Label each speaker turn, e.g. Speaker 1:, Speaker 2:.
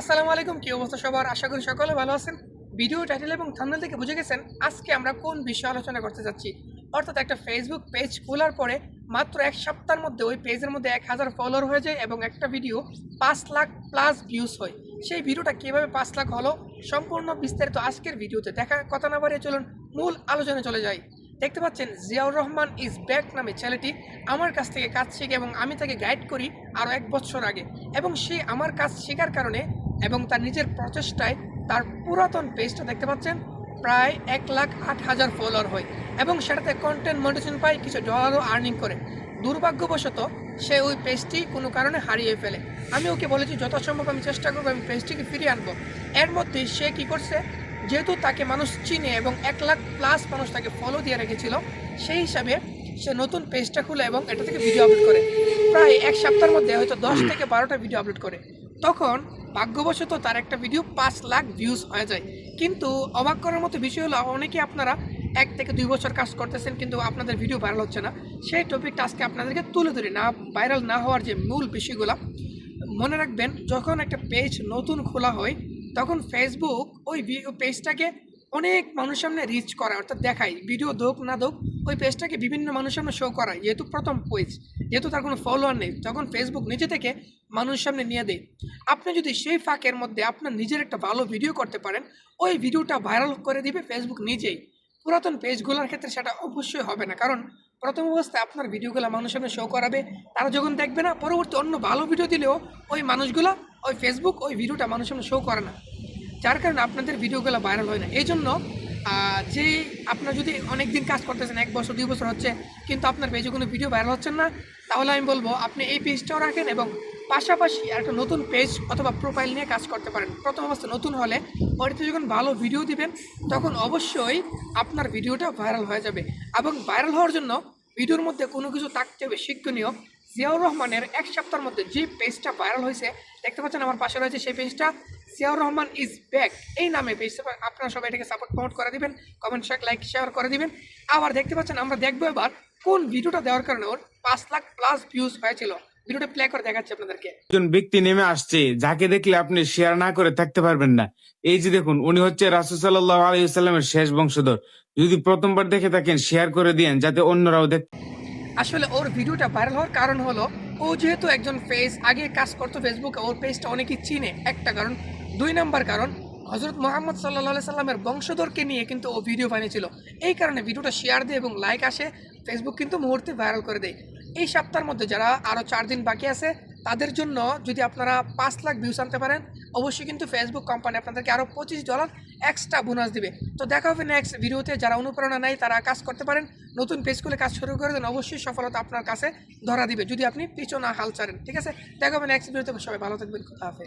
Speaker 1: আসসালামু আলাইকুম, কি অবস্থা সবার? আশা করি সকলে ভালো আছেন। ভিডিও টাইটেল এবং থাম্বনেল থেকে বুঝে গেছেন আজকে আমরা কোন বিষয়ে আলোচনা করতে যাচ্ছি। অর্থাৎ একটা ফেসবুক পেজ খোলার পরে মাত্র এক সপ্তাহের মধ্যে ওই পেজের মধ্যে এক হাজার ফলোয়ার হয়ে যায় এবং একটা ভিডিও পাঁচ লাখ প্লাস ভিউজ হয়। সেই ভিডিওটা কীভাবে পাঁচ লাখ হলো সম্পূর্ণ বিস্তারিত আজকের ভিডিওতে। দেখা, কথা না বাড়িয়ে চলুন, মূল আলোচনায় চলে যাই। দেখতে পাচ্ছেন, জিয়াউর রহমান ইজ ব্যাক নামে ছেলেটি আমার কাছ থেকে কাজ শিখে এবং আমি তাকে গাইড করি আরও এক বছর আগে। এবং সে আমার কাজ শেখার কারণে এবং তার নিজের প্রচেষ্টায় তার পুরাতন পেজটা দেখতে পাচ্ছেন প্রায় এক লাখ আট হাজার ফলোয়ার হয়। এবং সেটাতে কন্টেন্ট মোটিভেশন পায় কিছু ডলারও আর্নিং করে। দুর্ভাগ্যবশত সে ওই পেজটি কোনো কারণে হারিয়ে ফেলে। আমি ওকে বলেছি যথাসম্ভব আমি চেষ্টা করব আমি পেজটিকে ফিরিয়ে আনব। এর মধ্যে সে কি করছে যেহেতু তাকে মানুষ চিনে এবং এক লাখ প্লাস মানুষ তাকে ফলো দিয়ে রেখেছিল সেই হিসাবে সে নতুন পেজটা খুলে এবং এটা থেকে ভিডিও আপলোড করে। প্রায় এক সপ্তাহের মধ্যে হয়তো দশ থেকে বারোটা ভিডিও আপলোড করে। তখন ভাগ্যবশত তার একটা ভিডিও পাঁচ লাখ ভিউজ হয়ে যায়। কিন্তু অবাক করার মতো বিষয় হলো, অনেকে আপনারা এক থেকে দুই বছর কাজ করতেছেন, কিন্তু আপনাদের ভিডিও ভাইরাল হচ্ছে না। সেই টপিকটা আজকে আপনাদেরকে তুলে ধরি না ভাইরাল না হওয়ার যে মূল বিষয়গুলো। মনে রাখবেন, যখন একটা পেজ নতুন খোলা হয়, তখন ফেসবুক ওই পেজটাকে অনেক মানুষের সামনে রিচ করা, অর্থাৎ দেখায়। ভিডিও দোক না দোক ওই পেজটাকে বিভিন্ন মানুষের সামনে শো করায়, যেহেতু প্রথম পেজ যেহেতু তার কোনো ফলোয়ার নেই, তখন ফেসবুক নিজে থেকে মানুষের সামনে নিয়ে দেয়। আপনি যদি সেই ফাঁকের মধ্যে আপনার নিজের একটা ভালো ভিডিও করতে পারেন, ওই ভিডিওটা ভাইরাল করে দিবে ফেসবুক নিজেই। পুরাতন পেজগুলোর ক্ষেত্রে সেটা অবশ্যই হবে না, কারণ প্রথম অবস্থায় আপনার ভিডিওগুলো মানুষের সামনে শো করাবে, তারা যখন দেখবে না, পরবর্তী অন্য ভালো ভিডিও দিলেও ওই মানুষগুলো, ওই ফেসবুক ওই ভিডিওটা মানুষের সামনে শো করে না। যার কারণে আপনাদের ভিডিওগুলো ভাইরাল হয় না। এই জন্য যে আপনার যদি অনেক দিন কাজ করতেছেন, এক বছর, দুই বছর হচ্ছে, কিন্তু আপনার পেজে কোনো ভিডিও ভাইরাল হচ্ছে না, তাহলে আমি বলব আপনি এই পেজটাও রাখেন এবং পাশাপাশি একটা নতুন পেজ অথবা প্রোফাইল নিয়ে কাজ করতে পারেন। প্রথম অবস্থা নতুন হলে ওইটাতে যখন ভালো ভিডিও দিবেন, তখন অবশ্যই আপনার ভিডিওটা ভাইরাল হয়ে যাবে এবং ভাইরাল হওয়ার জন্য ভিডিওর মধ্যে কোনো কিছু থাকতে হবে শিক্ষণীয়। জিয়াউর রহমানের এক সপ্তাহের মধ্যে যে পেজটা ভাইরাল হয়েছে, দেখতে পাচ্ছেন আমার পাশে রয়েছে সেই পেজটা জিয়াউর রহমান ইজ ব্যাক এই নামে পেজ আপনারা সবাই এটাকে সাপোর্ট প্রমোট করে দিবেন কমেন্ট শেয়ার লাইক শেয়ার করে দিবেন। আবার দেখতে পাচ্ছেন আমরা দেখব এবার কোন ভিডিওটা দেওয়ার কারণে ওর পাঁচ লাখ প্লাস ভিউজ হয়েছিল। ভিডিওটা প্লে করে দেখাচ্ছি আপনাদেরকে।
Speaker 2: একজন ব্যক্তি নেমে আসছে, যাকে দেখলে আপনি শেয়ার না করে থাকতে পারবেন না। এই যে দেখুন, উনি হচ্ছে রাসুল সাল্লাহ আলাইসাল্লামের শেষ বংশধর। যদি প্রথমবার দেখে থাকেন শেয়ার করে দিয়েন, যাতে অন্যরাও দেখ
Speaker 1: আসলে ওর ভিডিওটা ভাইরাল হওয়ার কারণ হলো, ও যেহেতু একজন ফেস আগে কাজ করতো ফেসবুকে ওর পেজটা অনেকেই চিনে। একটা কারণ। দুই নাম্বার কারণ হজরত মোহাম্মদ সাল্লাহ সাল্লামের বংশধরকে নিয়ে কিন্তু ও ভিডিও বানিয়েছিল। এই কারণে ভিডিওটা শেয়ার দেয় এবং লাইক আসে ফেসবুক কিন্তু মুহূর্তে ভাইরাল করে দেয়। এই সপ্তাহের মধ্যে যারা আরও চার দিন বাকি আছে, তাদের জন্য যদি আপনারা পাঁচ লাখ ভিউস আনতে পারেন অবশ্যই কিন্তু ফেসবুক কোম্পানি আপনাদেরকে আরও পঁচিশ ডলার এক্সট্রা বোনাস দেবে। তো দেখা হবে নেক্সট ভিডিওতে যারা অনুপ্রেরণা নেয়, তারা কাজ করতে পারেন। নতুন পেজ খুলে কাজ শুরু করে দেন, অবশ্যই সফলতা আপনার কাছে ধরা দিবে, যদি আপনি পিছনে হাল ছাড়েন। ঠিক আছে? দেখা হবে নেক্সট ভিডিওতে সবাই ভালো থাকবেন। কথা হাফেজ।